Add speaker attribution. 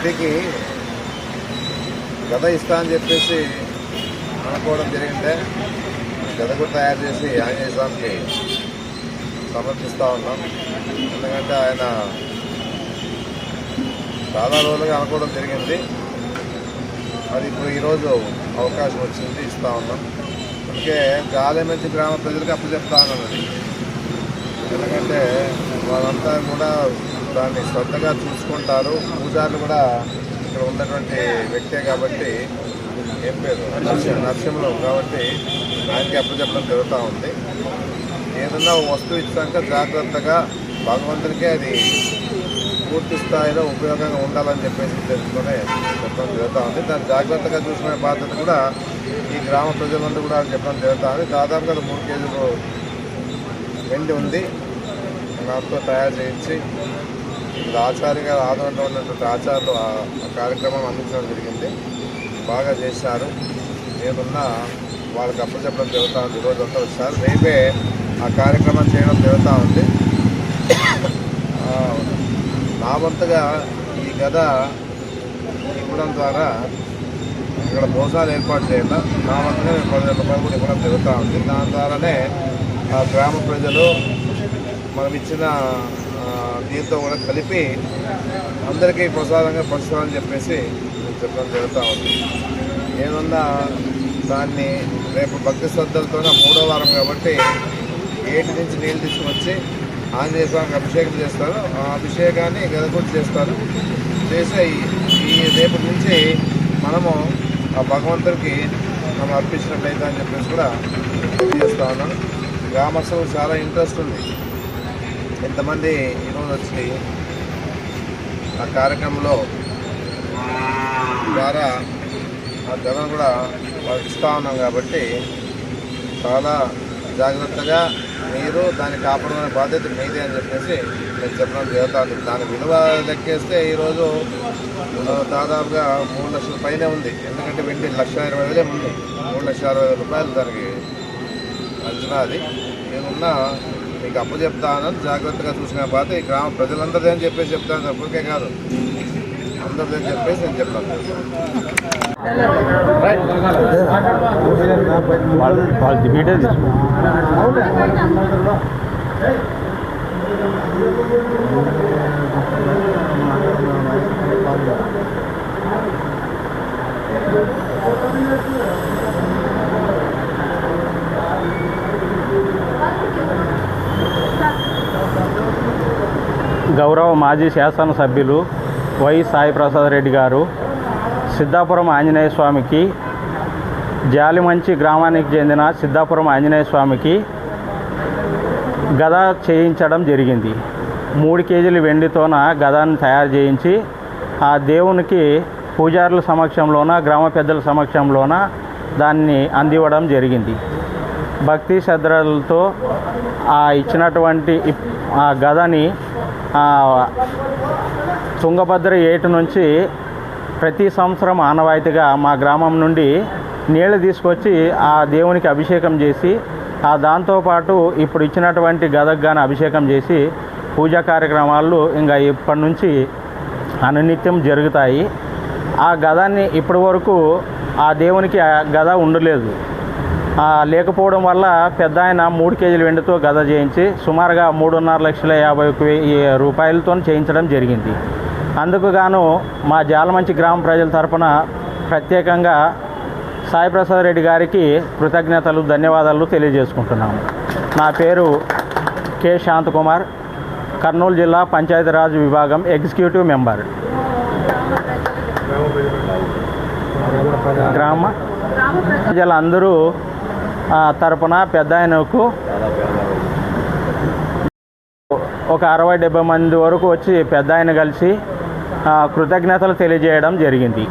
Speaker 1: ఇంటికి గద ఇస్తా అని చెప్పేసి అనుకోవడం జరిగిందే. గద కూడా తయారు చేసి ఆంజనేయ స్వామికి సమర్పిస్తూ ఉన్నాం. ఎందుకంటే ఆయన చాలా రోజులుగా అనుకోవడం జరిగింది. అది ఇప్పుడు ఈరోజు అవకాశం వచ్చింది ఇస్తూ ఉన్నాం. అందుకే గాలిమంచి గ్రామ ప్రజలకు అప్పచెప్తా ఉన్నాను ఎందుకంటే వాళ్ళంతా కూడా దాన్ని శ్రద్ధగా చూసుకుంటారు. పూజారులు కూడా ఇక్కడ ఉన్నటువంటి వ్యక్తే కాబట్టి ఏం పేరు? నరసింహరావు కాబట్టి ఆయనకి అప్పచెప్పడం జరుగుతూ ఉంది. ఏదన్నా వస్తువు ఇచ్చాక జాగ్రత్తగా భగవంతుడికే అది పూర్తి స్థాయిలో ఉపయోగంగా ఉండాలని చెప్పేసి తెలుసుకునే చెప్పడం జరుగుతూ ఉంది. దాన్ని జాగ్రత్తగా చూసుకునే బాధ్యత కూడా ఈ గ్రామ ప్రజలందరూ కూడా చెప్పడం జరుగుతూ ఉంది. దాదాపుగా మూడు కేజీలు వెండి ఉంది. నాతో తయారు చేయించి ఆచార్య గారు ఆదరణలో ఉన్నటువంటి ఆచార్యులు ఆ కార్యక్రమం అందించడం జరిగింది. బాగా చేశారు. నేనున్న వాళ్ళకి అప్పచెప్పడం జరుగుతూ ఉంది. ఈరోజు అంతా వచ్చారు. రేపే ఆ కార్యక్రమం చేయడం జరుగుతూ ఉంది. నా వంతుగా ఈ గద ఇవ్వడం ద్వారా ఇక్కడ భోజనాలు ఏర్పాటు చేయాలి? నా వంతుగా నేను పదివేల రూపాయలు కూడా ఇవ్వడం జరుగుతూ ఉంది. దాని ద్వారానే ఆ గ్రామ ప్రజలు మనం ఇచ్చిన దీంతో కూడా కలిపి అందరికీ ప్రసాదంగా పంచుతామని చెప్పేసి నేను చెప్పడం జరుగుతూ ఉంది. ఏమన్నా దాన్ని రేపు భక్తి శ్రద్ధలతోనే మూడో వారం కాబట్టి ఏటి నుంచి నీళ్ళు తీసుకొచ్చి ఆంజనేయ స్వామికి అభిషేకం చేస్తారు. ఆ అభిషేకాన్ని గదకొచ్చి చేస్తారు. చేసే ఈ- ఈ రేపటి నుంచి మనము ఆ భగవంతుడికి మనం అర్పించినట్లయితే అని చెప్పేసి కూడా తెలియజేస్తా ఉన్నాను. గ్రామస్తులకు చాలా ఇంట్రెస్ట్ ఉంది. ఎంతమంది ఈరోజు వచ్చి ఆ కార్యక్రమంలో ద్వారా ఆ జనం కూడా వాళ్ళకి ఇస్తూ ఉన్నాం కాబట్టి చాలా జాగ్రత్తగా మీరు దాన్ని కాపాడుకునే బాధ్యత మీదే అని చెప్పేసి నేను చెప్పడం జరుగుతుంది. దాని విలువ లెక్కేస్తే ఈరోజు దాదాపుగా మూడు లక్షల పైనే ఉంది. ఎందుకంటే వెండి లక్ష ఇరవై వేలే ఉంది. మూడు లక్షల అరవై వేల రూపాయలు దానికి అంచనా అది. నేనున్నా మీకు అప్పు చెప్తాను. జాగ్రత్తగా చూసుకునే బాధ్యత ఈ గ్రామ ప్రజలందరిదే అని చెప్పేసి చెప్తాను. తప్పకే కాదు. అందరిదే అని చెప్పేసి నేను చెప్తాను.
Speaker 2: వాళ్ళు గౌరవ మాజీ శాసనసభ్యులు వై సాయి ప్రసాద్ రెడ్డి గారు సిద్ధాపురం ఆంజనేయ స్వామికి జాలిమంచి గ్రామానికి చెందిన సిద్ధాపురం ఆంజనేయ స్వామికి గద చేయించడం జరిగింది. మూడు కేజీల వెండితోన గదాన్ని తయారు చేయించి ఆ దేవునికి పూజారుల సమక్షంలోన గ్రామ పెద్దల సమక్షంలోన దాన్ని అందివ్వడం జరిగింది. భక్తి శ్రద్ధలతో ఆ ఇచ్చినటువంటి ఆ గదని తుంగభద్ర ఏటు నుంచి ప్రతి సంవత్సరం ఆనవాయితీగా మా గ్రామం నుండి నీళ్ళు తీసుకొచ్చి ఆ దేవునికి అభిషేకం చేసి ఆ దాంతోపాటు ఇప్పుడు ఇచ్చినటువంటి గదకు కానీ అభిషేకం చేసి పూజా కార్యక్రమాలు ఇంకా ఇప్పటి నుంచి అనునిత్యం జరుగుతాయి. ఆ గదాన్ని ఇప్పటి వరకు ఆ దేవునికి ఆ గద ఉండలేదు. లేకపోవడం వల్ల పెద్ద ఆయన మూడు కేజీల వెండితో గద చేయించి సుమారుగా మూడున్నర లక్షల యాభై ఒక రూపాయలతో చేయించడం జరిగింది. అందుకు గాను మా జాలమంచి గ్రామ ప్రజల తరపున ప్రత్యేకంగా సాయిప్రసాద్ రెడ్డి గారికి కృతజ్ఞతలు ధన్యవాదాలు తెలియజేసుకుంటున్నాము. నా పేరు కె. శాంతకుమార్ కర్నూలు జిల్లా పంచాయతీరాజ్ విభాగం ఎగ్జిక్యూటివ్ మెంబర్. గ్రామ ప్రజలందరూ తరపున పెద్ద ఆయనకు ఒక అరవై డెబ్బై మంది వరకు వచ్చి పెద్ద ఆయన కలిసి కృతజ్ఞతలు తెలియజేయడం జరిగింది.